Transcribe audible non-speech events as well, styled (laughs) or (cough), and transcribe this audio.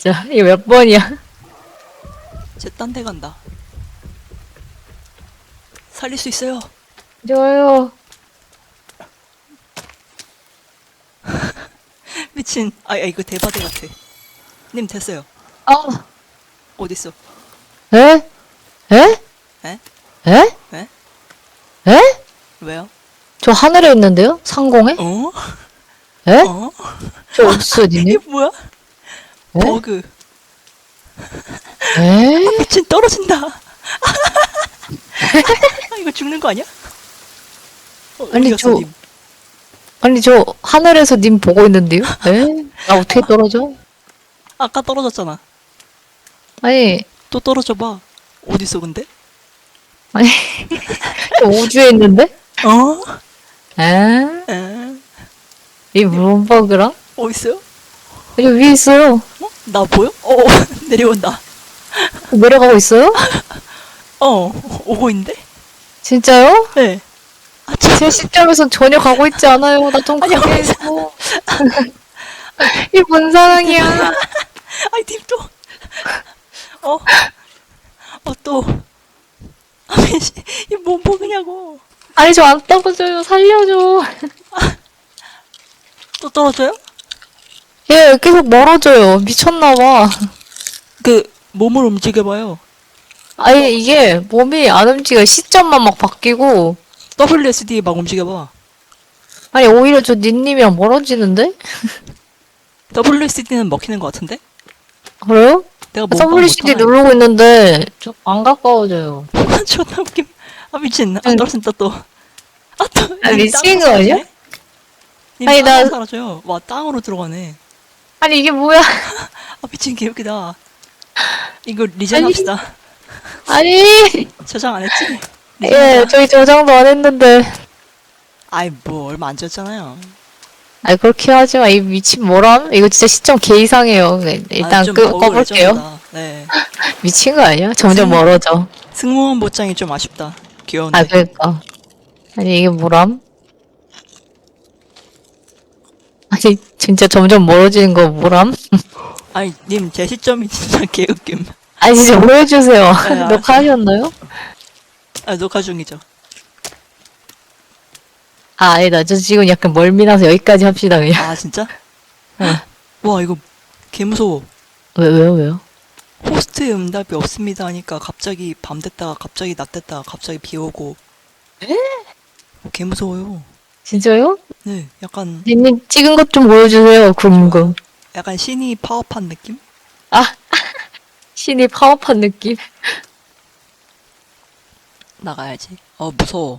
진짜. 이거 몇 번이야? 쟤딴 데 간다. 살릴 수 있어요. 좋아요. (laughs) 미친. 아, 야, 이거 대바대 같아. 님 됐어요. 아, 어딨어? 에? 에? 에? 에? 에? 에? 왜요? 저 하늘에 있는데요? 상공에? 어? 에? 어? 저 어딨어, (laughs) 이게 니네? 뭐야? 에? 버그. 에? (laughs) 미친 떨어진다. 아, (laughs) 이거 죽는 거 아니야? 어, 아니, 어디 갔어, 저- 님? 아니, 저 하늘에서 님 보고 있는데요? 에? 나 어떻게 떨어져? 아까 떨어졌잖아. 아니, 또 떨어져 봐. 어디 있어 근데? 아니, (laughs) 저 우주에 있는데? 어? 에? 에? 이 버그라? 어디 있어요? 여기 위에 있어요. 어? 나 보여? 어, (laughs) 내려온다. 내려가고 있어요? (laughs) 어, 오고 있는데? 진짜요? 네. 아, 참. 제 시점에선 전혀 가고 있지 않아요. 나 좀 (laughs) 아니, 가게 어디서- 해줘. 이게 뭔 상황이야? 아이, 님 또. 어? 어, 또. 아니, 씨, 이뭐 먹으냐고. 아니, 저 안 떨어져요. 살려줘. 또 떨어져요? 얘 계속 멀어져요. 미쳤나봐. 그, 몸을 움직여봐요. 아니, 이게 몸이 안 움직여. 시점만 막 바뀌고. WSD 막 움직여봐. 아니, 오히려 저 니님이랑 멀어지는데? (laughs) WSD는 먹히는 것 같은데? 그래요? 내가 뭐 WCD 누르고 있는데, 좀안 가까워져요. (laughs) 존나 웃김. 아, 미친. 아, 떨어진다, 또. 아, 또. 아, 님 미친 거 아니야? 아니, 나- 사라져요. 와, 땅으로 들어가네. 아니, 이게 뭐야? (laughs) 아, 미친 개웃기다. 이거 리젠 아니. 합시다. 아니! (laughs) 저장 안 했지? 예, 저희 저장도 안 했는데. 아이, 뭐, 얼마 안 졌잖아요. 아이, 그렇게 하지 마. 이 미친 뭐람? 이거 진짜 시점 개 이상해요. 네, 일단 아, 좀 끄, 버그 꺼볼게요. 예정이다. 네. 미친 거 아니야? 점점 승- 멀어져. 승무원 보장이 좀 아쉽다. 귀여운데. 아, 그러니까. 아니, 이게 뭐람? 아니, 진짜 점점 멀어지는 거 뭐람? (laughs) 아니, 님, 제 시점이 진짜 (laughs) 개웃김. 아니, 진짜 보여주세요. (laughs) 알았어요. 녹화하셨나요? 아, 녹화 중이죠. 아, 아니다. 저 지금 약간 멀미나서 여기까지 합시다, 그냥. 아, 진짜? 응. 와, 이거 개 무서워. 왜, 왜요, 왜요? 호스트 응답이 없습니다 하니까 갑자기 밤 됐다가 갑자기 낮 됐다가 갑자기 비 오고. 에? 개 무서워요. 진짜요? 네, 약간, 니님 찍은 것 좀 보여주세요, 궁금. 약간 신이 파업한 느낌? 아, (laughs) 신이 파업한 느낌. 나가야지. 어, 무서워.